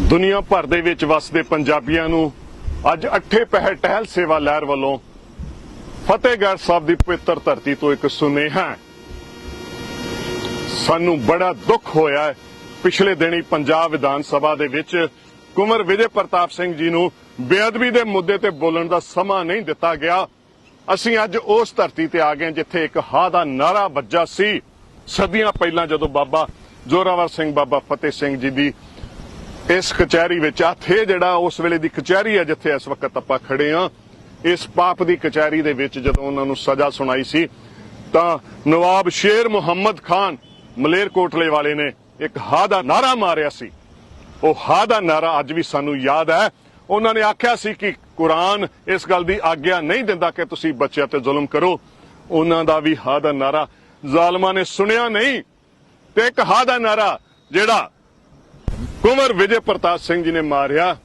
ਦੁਨੀਆ ਭਰ ਦੇ ਵਿੱਚ ਵਸਦੇ ਪੰਜਾਬੀਆਂ ਨੂੰ ਅੱਜ ਅੱਠੇ ਪਹਿਰ ਟਹਿਲ ਸੇਵਾ ਲਹਿਰ ਵੱਲੋਂ ਫਤਿਹਗੜ੍ਹ ਸਾਹਿਬ ਦੀ ਪਵਿੱਤਰ ਧਰਤੀ ਤੋਂ ਇੱਕ ਸੁਨੇਹਾ ਸਾਨੂੰ ਬੜਾ ਦੁੱਖ ਹੋਇਆ ਪਿਛਲੇ ਦਿਨੀ ਪੰਜਾਬ ਵਿਧਾਨ ਸਭਾ ਦੇ ਵਿੱਚ ਕੁਮਰ ਵਿਜੇ ਪ੍ਰਤਾਪ ਸਿੰਘ ਜੀ ਨੂੰ ਬੇਅਦਬੀ ਦੇ ਮੁੱਦੇ ਤੇ ਬੋਲਣ ਦਾ ਸਮਾਂ ਨਹੀਂ ਦਿੱਤਾ ਗਿਆ। ਅਸੀਂ ਅੱਜ ਉਸ ਧਰਤੀ ਤੇ ਆ ਗਏ ਜਿੱਥੇ ਇੱਕ ਹਾ ਦਾ ਨਾਰਾ ਵੱਜਾ ਸੀ। ਸਦੀਆਂ ਪਹਿਲਾਂ ਜਦੋਂ ਬਾਬਾ ਜ਼ੋਰਾਵਰ ਸਿੰਘ ਬਾਬਾ ਫਤਿਹ ਸਿੰਘ ਜੀ ਦੀ ਇਸ ਕਚਹਿਰੀ ਵਿੱਚ ਆਥੇ ਜਿਹੜਾ ਉਸ ਵੇਲੇ ਦੀ ਕਚਹਿਰੀ ਹੈ ਜਿੱਥੇ ਇਸ ਵਕਤ ਆਪਾਂ ਖੜੇ ਆ ਇਸ ਪਾਪ ਦੀ ਕਚਹਿਰੀ ਦੇ ਵਿੱਚ ਜਦੋਂ ਉਹਨਾਂ ਨੂੰ ਸਜ਼ਾ ਸੁਣਾਈ ਸੀ, ਤਾਂ ਨਵਾਬ ਸ਼ੇਰ ਮੁਹੰਮਦ ਖਾਨ ਮਲੇਰਕੋਟਲੇ ਵਾਲੇ ਨੇ ਇੱਕ ਹਾ ਦਾ ਨਾਰਾ ਮਾਰਿਆ ਸੀ। ਉਹ ਹਾ ਦਾ ਨਾਰਾ ਅੱਜ ਵੀ ਸਾਨੂੰ ਯਾਦ ਹੈ। ਉਹਨਾਂ ਨੇ ਆਖਿਆ ਸੀ ਕਿ ਕੁਰਾਨ ਇਸ ਗੱਲ ਦੀ ਆਗਿਆ ਨਹੀਂ ਦਿੰਦਾ ਕਿ ਤੁਸੀਂ ਬੱਚਿਆਂ ਤੇ ਜ਼ੁਲਮ ਕਰੋ। ਉਹਨਾਂ ਦਾ ਵੀ ਹਾ ਦਾ ਨਾਰਾ ਜ਼ਾਲਮਾਂ ਨੇ ਸੁਣਿਆ ਨਹੀਂ ਤੇ ਇੱਕ ਹਾ ਦਾ ਨਾਰਾ ਜਿਹੜਾ ਕੁਮਰ ਵਿਜੇ ਪ੍ਰਤਾਪ ਸਿੰਘ ਜੀ ਨੇ ਮਾਰਿਆ,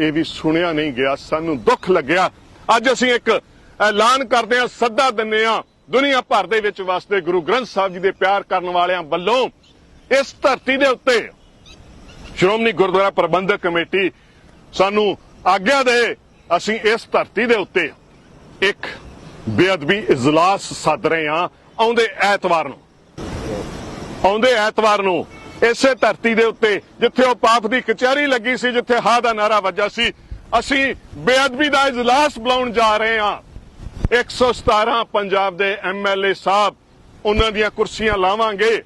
ਇਹ ਵੀ ਸੁਣਿਆ ਨਹੀਂ ਗਿਆ, ਸਾਨੂੰ ਦੁੱਖ ਲੱਗਿਆ। ਅੱਜ ਅਸੀਂ ਇੱਕ ਐਲਾਨ ਕਰਦੇ ਹਾਂ, ਸੱਦਾ ਦਿੰਨੇ ਹਾਂ, ਦੁਨੀਆ ਭਰ ਦੇ ਵਿੱਚ ਵਸਦੇ ਗੁਰੂ ਗ੍ਰੰਥ ਸਾਹਿਬ ਜੀ ਦੇ ਪਿਆਰ ਕਰਨ ਵਾਲਿਆਂ ਵੱਲੋਂ ਇਸ ਧਰਤੀ ਦੇ ਉੱਤੇ ਸ਼੍ਰੋਮਣੀ ਗੁਰਦੁਆਰਾ ਪ੍ਰਬੰਧਕ ਕਮੇਟੀ ਸਾਨੂੰ ਆਗਿਆ ਦੇ, ਅਸੀਂ ਇਸ ਧਰਤੀ ਦੇ ਉੱਤੇ ਇੱਕ ਬੇਅਦਬੀ ਇਜਲਾਸ ਸੱਦ ਰਹੇ ਹਾਂ, ਆਉਂਦੇ ਐਤਵਾਰ ਨੂੰ। ਆਉਂਦੇ ਐਤਵਾਰ ਨੂੰ ਇਸੇ ਧਰਤੀ ਦੇ ਉੱਤੇ ਜਿੱਥੇ ਉਹ ਪਾਪ ਦੀ ਕਚਹਿਰੀ ਲੱਗੀ ਸੀ, ਜਿੱਥੇ ਹਾ ਦਾ ਨਾਰਾ ਵੱਜਾ ਸੀ, ਅਸੀਂ ਬੇਅਦਬੀ ਦਾ ਇਜਲਾਸ ਬੁਲਾਉਣ ਜਾ ਰਹੇ ਹਾਂ। 117 ਪੰਜਾਬ ਦੇ ਐਮਐਲਏ ਸਾਹਿਬ, ਉਹਨਾਂ ਦੀਆਂ ਕੁਰਸੀਆਂ ਲਾਵਾਂਗੇ।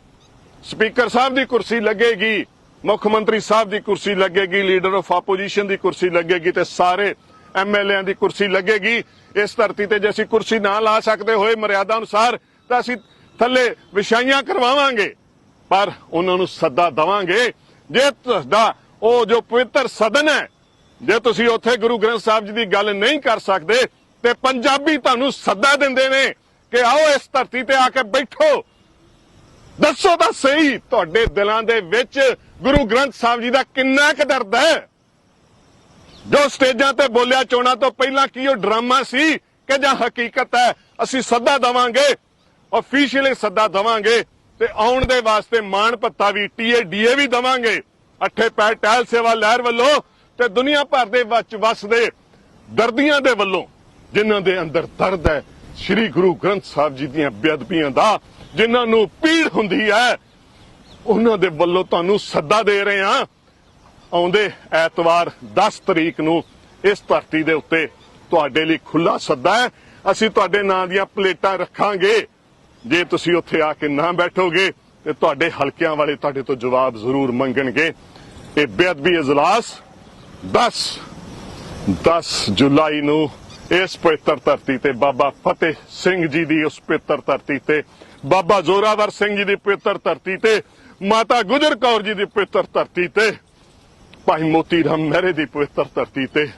ਸਪੀਕਰ ਸਾਹਿਬ ਦੀ ਕੁਰਸੀ ਲੱਗੇਗੀ, ਮੁੱਖ ਮੰਤਰੀ ਸਾਹਿਬ ਦੀ ਕੁਰਸੀ ਲੱਗੇਗੀ, ਲੀਡਰ ਆਫ ਆਪੋਜੀਸ਼ਨ ਦੀ ਕੁਰਸੀ ਲੱਗੇਗੀ ਤੇ ਸਾਰੇ ਐਮਐਲਏਆਂ ਦੀ ਕੁਰਸੀ ਲੱਗੇਗੀ। ਇਸ ਧਰਤੀ ਤੇ ਜੇ ਅਸੀਂ ਕੁਰਸੀ ਨਾ ਲਾ ਸਕਦੇ ਹੋਏ ਮਰਿਆਦਾ ਅਨੁਸਾਰ, ਤਾਂ ਅਸੀਂ ਥੱਲੇ ਵਿਛਾਈਆਂ ਕਰਵਾਵਾਂਗੇ। ਪਰ ਉਹਨਾਂ ਨੂੰ ਸੱਦਾ ਦਵਾਂਗੇ। ਜੇ ਤੁਹਾਡਾ ਉਹ ਜੋ ਪਵਿੱਤਰ ਸਦਨ ਹੈ, ਜੇ ਤੁਸੀਂ ਉੱਥੇ ਗੁਰੂ ਗ੍ਰੰਥ ਸਾਹਿਬ ਜੀ ਦੀ ਗੱਲ ਨਹੀਂ ਕਰ ਸਕਦੇ, ਤੇ ਪੰਜਾਬੀ ਤੁਹਾਨੂੰ ਸੱਦਾ ਦਿੰਦੇ ਨੇ ਕਿ ਆਓ ਇਸ ਧਰਤੀ ਤੇ ਆ ਕੇ ਬੈਠੋ। ਦੱਸੋ ਤਾਂ ਸਹੀ, ਤੁਹਾਡੇ ਦਿਲਾਂ ਦੇ ਵਿੱਚ ਗੁਰੂ ਗ੍ਰੰਥ ਸਾਹਿਬ ਜੀ ਦਾ ਕਿੰਨਾ ਕੁ ਦਰਦ ਹੈ? ਜੋ ਸਟੇਜਾਂ ਤੇ ਬੋਲਿਆ ਚੋਣਾਂ ਤੋਂ ਪਹਿਲਾਂ ਕੀ ਉਹ ਡਰਾਮਾ ਸੀ ਕਿ ਜਾਂ ਹਕੀਕਤ ਹੈ? ਅਸੀਂ ਸੱਦਾ ਦਵਾਂਗੇ ਅਫੀਸ਼ੀਅਲੀ ਸੱਦਾ ਦਵਾਂਗੇ। ਤੇ ਆਉਣ ਦੇ ਵਾਸਤੇ ਮਾਣ ਭੱਤਾ ਵੀ ਟੀਏ ਡੀਏ ਵੀ ਦਵਾਂਗੇ। ਅੱਠੇ ਪੈ ਟਹਿਲ ਸੇਵਾ ਲਹਿਰ ਵੱਲੋਂ ਤੇ ਦੁਨੀਆ ਭਰ ਦੇ ਵਿੱਚ ਵਸਦੇ ਦਰਦੀਆਂ ਦੇ ਵੱਲੋਂ, ਜਿਨ੍ਹਾਂ ਦੇ ਅੰਦਰ ਦਰਦ ਹੈ, ਸ੍ਰੀ ਗੁਰੂ ਗ੍ਰੰਥ ਸਾਹਿਬ ਜੀ ਦੀਆਂ ਬੇਅਦਬੀਆਂ ਦਾ, ਜਿਨ੍ਹਾਂ ਨੂੰ ਪੀੜ ਹੁੰਦੀ ਹੈ, ਉਹਨਾਂ ਦੇ ਵੱਲੋਂ ਤੁਹਾਨੂੰ ਸੱਦਾ ਦੇ ਰਹੇ ਹਾਂ। ਆਉਂਦੇ ਐਤਵਾਰ 10 ਤਰੀਕ ਨੂੰ ਇਸ ਧਰਤੀ ਦੇ ਉੱਤੇ ਤੁਹਾਡੇ ਲਈ ਖੁੱਲਾ ਸੱਦਾ ਹੈ। ਅਸੀਂ ਤੁਹਾਡੇ ਨਾਂ ਦੀਆਂ ਪਲੇਟਾਂ ਰੱਖਾਂਗੇ। ਜੇ ਤੁਸੀਂ ਉੱਥੇ ਆ ਕੇ ਨਾ ਬੈਠੋਗੇ, ਤੇ ਤੁਹਾਡੇ ਹਲਕਿਆਂ ਵਾਲੇ ਤੁਹਾਡੇ ਤੋਂ ਜਵਾਬ ਜ਼ਰੂਰ ਮੰਗਣਗੇ। ਇਹ ਬੇਅਦਬੀ ਇਜਲਾਸ। 10 10 ਜੁਲਾਈ ਨੂੰ ਇਸ ਪਵਿੱਤਰ ਧਰਤੀ ਤੇ ਬਾਬਾ ਫਤਿਹ ਸਿੰਘ ਜੀ ਦੀ ਉਸ ਪਵਿੱਤਰ ਧਰਤੀ ਤੇ, ਬਾਬਾ ਜ਼ੋਰਾਵਰ ਸਿੰਘ ਜੀ ਦੀ ਪਵਿੱਤਰ ਧਰਤੀ ਤੇ, ਮਾਤਾ ਗੁਜਰ ਕੌਰ ਜੀ ਦੀ ਪਵਿੱਤਰ ਧਰਤੀ ਤੇ, ਭਾਈ ਮੋਤੀ ਰਾਮ ਮਹਿਰੇ ਦੀ ਪਵਿੱਤਰ ਧਰਤੀ ਤੇ,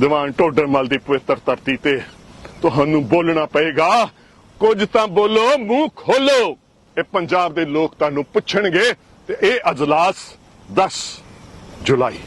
ਦੀਵਾਨ ਟੋਡਰਮਲ ਦੀ ਪਵਿੱਤਰ ਧਰਤੀ ਤੇ। ਤੁਹਾਨੂੰ ਬੋਲਣਾ ਪਏਗਾ ਕੁਝ ਤਾਂ ਬੋਲੋ, ਮੂੰਹ ਖੋਲੋ। ਇਹ ਪੰਜਾਬ ਦੇ ਲੋਕ ਤੁਹਾਨੂੰ ਪੁੱਛਣਗੇ ਤੇ ਇਹ ਅਜਲਾਸ 10 ਜੁਲਾਈ।